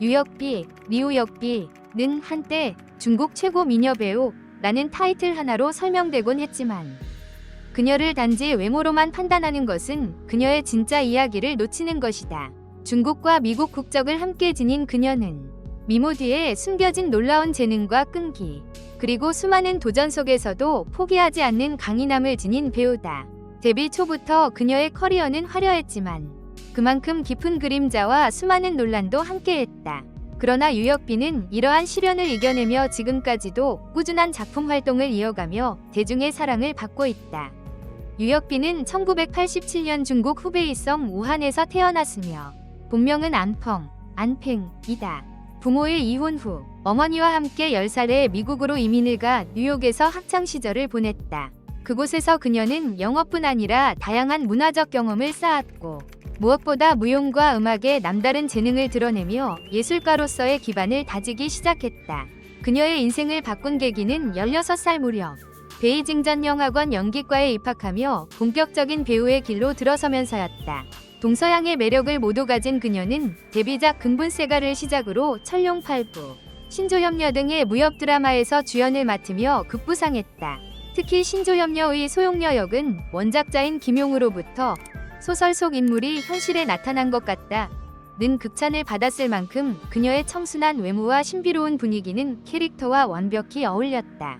유역비, 리우역비는 한때 중국 최고 미녀 배우라는 타이틀 하나로 설명되곤 했지만 그녀를 단지 외모로만 판단하는 것은 그녀의 진짜 이야기를 놓치는 것이다. 중국과 미국 국적을 함께 지닌 그녀는 미모 뒤에 숨겨진 놀라운 재능과 끈기, 그리고 수많은 도전 속에서도 포기하지 않는 강인함을 지닌 배우다. 데뷔 초부터 그녀의 커리어는 화려했지만 그만큼 깊은 그림자와 수많은 논란도 함께했다. 그러나 유혁비는 이러한 시련을 이겨내며 지금까지도 꾸준한 작품 활동을 이어가며 대중의 사랑을 받고 있다. 유혁비는 1987년 중국 후베이성 우한에서 태어났으며 본명은 안펑, 안팽이다. 부모의 이혼 후 어머니와 함께 10살에 미국으로 이민을 가 뉴욕에서 학창 시절을 보냈다. 그곳에서 그녀는 영어뿐 아니라 다양한 문화적 경험을 쌓았고 무엇보다 무용과 음악에 남다른 재능을 드러내며 예술가로서의 기반을 다지기 시작했다. 그녀의 인생을 바꾼 계기는 16살 무렵 베이징 전 영화관 연기과에 입학하며 본격적인 배우의 길로 들어서면서였다. 동서양의 매력을 모두 가진 그녀는 데뷔작 근본세가를 시작으로 철룡팔부, 신조협녀 등의 무협 드라마에서 주연을 맡으며 급부상했다. 특히 신조협녀의 소용녀 역은 원작자인 김용으로부터 소설 속 인물이 현실에 나타난 것 같다. 는 극찬을 받았을 만큼 그녀의 청순한 외모와 신비로운 분위기는 캐릭터와 완벽히 어울렸다.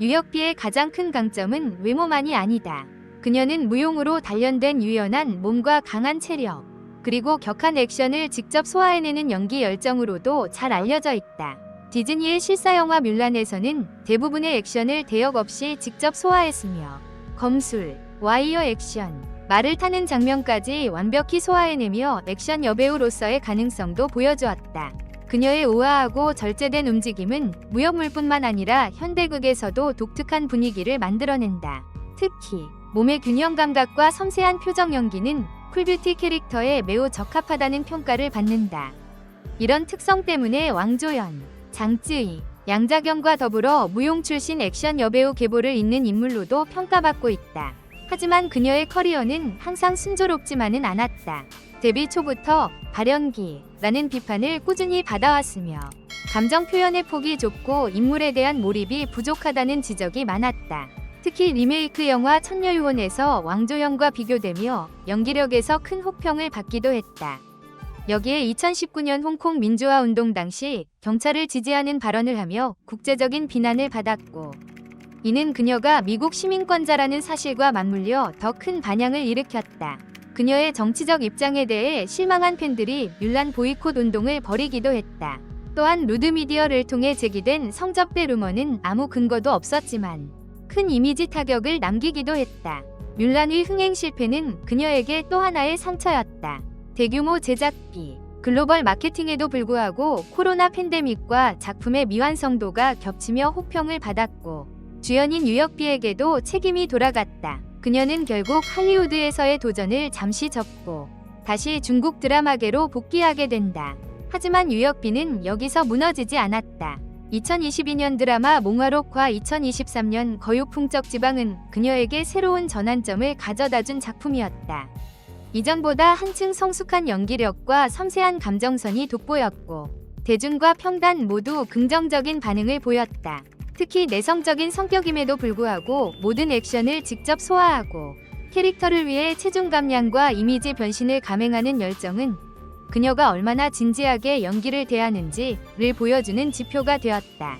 유혁비의 가장 큰 강점은 외모만이 아니다. 그녀는 무용으로 단련된 유연한 몸과 강한 체력, 그리고 격한 액션을 직접 소화해내는 연기 열정으로도 잘 알려져 있다. 디즈니의 실사 영화 뮬란에서는 대부분의 액션을 대역 없이 직접 소화했으며 검술, 와이어 액션, 말을 타는 장면까지 완벽히 소화해내며 액션 여배우로서의 가능성도 보여주었다. 그녀의 우아하고 절제된 움직임은 무협물뿐만 아니라 현대극에서도 독특한 분위기를 만들어낸다. 특히 몸의 균형 감각과 섬세한 표정 연기는 쿨뷰티 캐릭터에 매우 적합하다는 평가를 받는다. 이런 특성 때문에 왕조연, 장쯔이, 양자경과 더불어 무용 출신 액션 여배우 계보를 잇는 인물로도 평가받고 있다. 하지만 그녀의 커리어는 항상 순조롭지만은 않았다. 데뷔 초부터 발연기라는 비판을 꾸준히 받아왔으며 감정 표현의 폭이 좁고 인물에 대한 몰입이 부족하다는 지적이 많았다. 특히 리메이크 영화 천녀유혼에서 왕조연과 비교되며 연기력에서 큰 호평을 받기도 했다. 여기에 2019년 홍콩 민주화 운동 당시 경찰을 지지하는 발언을 하며 국제적인 비난을 받았고 이는 그녀가 미국 시민권자라는 사실과 맞물려 더 큰 반향을 일으켰다. 그녀의 정치적 입장에 대해 실망한 팬들이 뮬란 보이콧 운동을 벌이기도 했다. 또한 루드미디어를 통해 제기된 성접대 루머는 아무 근거도 없었지만 큰 이미지 타격을 남기기도 했다. 뮬란의 흥행 실패는 그녀에게 또 하나의 상처였다. 대규모 제작비, 글로벌 마케팅에도 불구하고 코로나 팬데믹과 작품의 미완성도가 겹치며 호평을 받았고 주연인 유혁비에게도 책임이 돌아갔다. 그녀는 결국 할리우드에서의 도전을 잠시 접고 다시 중국 드라마계로 복귀하게 된다. 하지만 유혁비는 여기서 무너지지 않았다. 2022년 드라마 몽화록과 2023년 거유풍적 지방은 그녀에게 새로운 전환점을 가져다 준 작품이었다. 이전보다 한층 성숙한 연기력과 섬세한 감정선이 돋보였고 대중과 평단 모두 긍정적인 반응을 보였다. 특히 내성적인 성격임에도 불구하고 모든 액션을 직접 소화하고 캐릭터를 위해 체중 감량과 이미지 변신을 감행하는 열정은 그녀가 얼마나 진지하게 연기를 대하는지를 보여주는 지표가 되었다.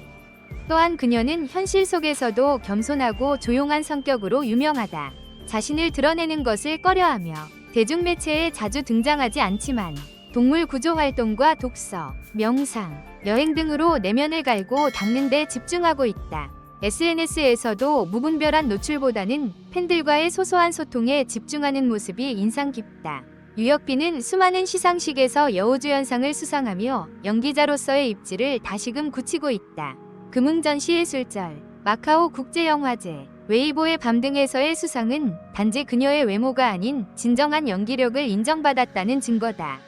또한 그녀는 현실 속에서도 겸손하고 조용한 성격으로 유명하다. 자신을 드러내는 것을 꺼려하며 대중매체에 자주 등장하지 않지만 동물 구조 활동과 독서, 명상, 여행 등으로 내면을 갈고 닦는 데 집중하고 있다. SNS에서도 무분별한 노출보다는 팬들과의 소소한 소통에 집중하는 모습이 인상 깊다. 유혁비는 수많은 시상식에서 여우주연상을 수상하며 연기자로서의 입지를 다시금 굳히고 있다. 금흥전 시예술절, 마카오 국제영화제, 웨이보의 밤 등에서의 수상은 단지 그녀의 외모가 아닌 진정한 연기력을 인정받았다는 증거다.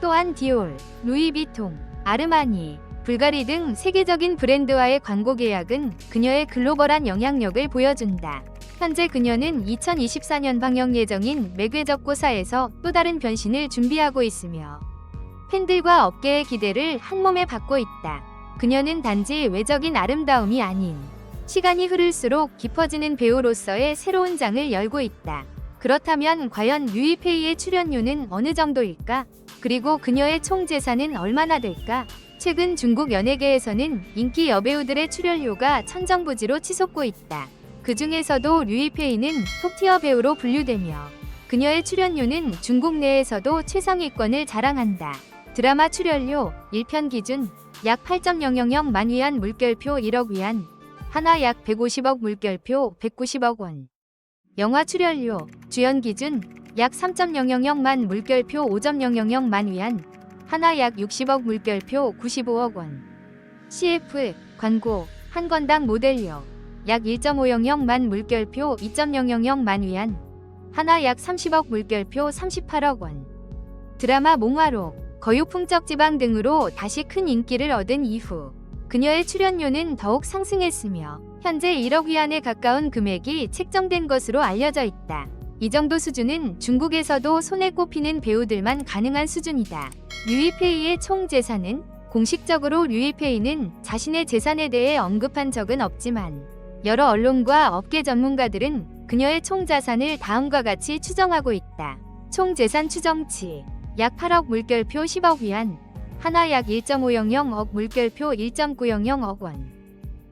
또한 디올, 루이비통, 아르마니, 불가리 등 세계적인 브랜드와의 광고 계약은 그녀의 글로벌한 영향력을 보여준다. 현재 그녀는 2024년 방영 예정인 맥외적고사에서 또 다른 변신을 준비하고 있으며 팬들과 업계의 기대를 한 몸에 받고 있다. 그녀는 단지 외적인 아름다움이 아닌 시간이 흐를수록 깊어지는 배우로서의 새로운 장을 열고 있다. 그렇다면 과연 류이페이의 출연료는 어느 정도일까? 그리고 그녀의 총 재산은 얼마나 될까? 최근 중국 연예계에서는 인기 여배우들의 출연료가 천정부지로 치솟고 있다. 그 중에서도 류이페이는 톱티어 배우로 분류되며 그녀의 출연료는 중국 내에서도 최상위권을 자랑한다. 드라마 출연료 1편 기준 약 8.000만 위안 물결표 1억 위안, 하나 약 150억 물결표 190억 원. 영화 출연료 주연 기준 약 3.000만 물결표 5.000만 위안, 하나 약 60억 물결표 95억 원. CF 광고 한 건당 모델료 약 1.500만 물결표 2.000만 위안, 하나 약 30억 물결표 38억 원. 드라마 몽화록, 거유풍적 지방 등으로 다시 큰 인기를 얻은 이후 그녀의 출연료는 더욱 상승했으며 현재 1억 위안에 가까운 금액이 책정된 것으로 알려져 있다. 이 정도 수준은 중국에서도 손에 꼽히는 배우들만 가능한 수준이다. 류이페이의 총 재산은 공식적으로 류이페이는 자신의 재산에 대해 언급한 적은 없지만 여러 언론과 업계 전문가들은 그녀의 총 자산을 다음과 같이 추정하고 있다. 총 재산 추정치 약 8억 물결표 10억 위안, 하나 약 1.500억 물결표 1.900억 원.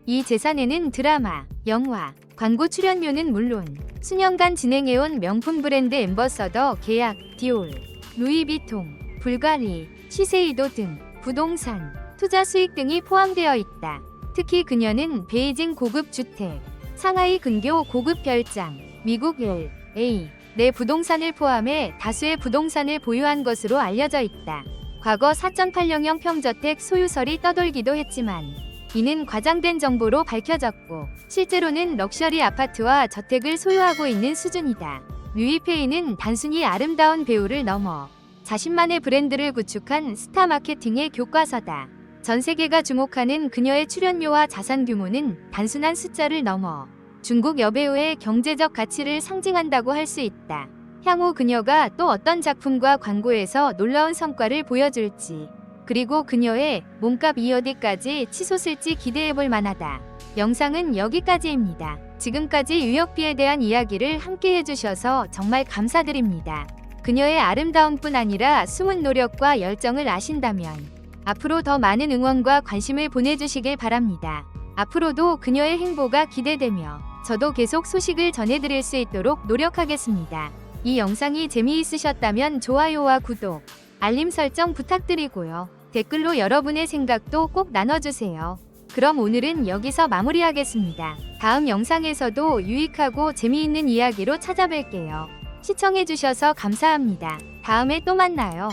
이 재산에는 드라마, 영화, 광고 출연료는 물론 수년간 진행해온 명품 브랜드 엠버서더 계약, 디올, 루이비통, 불가리, 시세이도 등 부동산, 투자 수익 등이 포함되어 있다. 특히 그녀는 베이징 고급 주택, 상하이 근교 고급 별장, 미국 L, A 내 부동산을 포함해 다수의 부동산을 보유한 것으로 알려져 있다. 과거 4.80형 평저택 소유설이 떠돌기도 했지만 이는 과장된 정보로 밝혀졌고 실제로는 럭셔리 아파트와 저택을 소유하고 있는 수준이다. 류이페이는 단순히 아름다운 배우를 넘어 자신만의 브랜드를 구축한 스타 마케팅의 교과서다. 전 세계가 주목하는 그녀의 출연료와 자산 규모는 단순한 숫자를 넘어 중국 여배우의 경제적 가치를 상징한다고 할 수 있다. 향후 그녀가 또 어떤 작품과 광고에서 놀라운 성과를 보여줄지, 그리고 그녀의 몸값 이어디까지 치솟을지 기대해볼 만하다. 영상은 여기까지입니다. 지금까지 유역비에 대한 이야기를 함께 해주셔서 정말 감사드립니다. 그녀의 아름다움뿐 아니라 숨은 노력과 열정을 아신다면 앞으로 더 많은 응원과 관심을 보내주시길 바랍니다. 앞으로도 그녀의 행보가 기대되며 저도 계속 소식을 전해드릴 수 있도록 노력하겠습니다. 이 영상이 재미있으셨다면 좋아요와 구독, 알림 설정 부탁드리고요. 댓글로 여러분의 생각도 꼭 나눠주세요. 그럼 오늘은 여기서 마무리하겠습니다. 다음 영상에서도 유익하고 재미있는 이야기로 찾아뵐게요. 시청해주셔서 감사합니다. 다음에 또 만나요.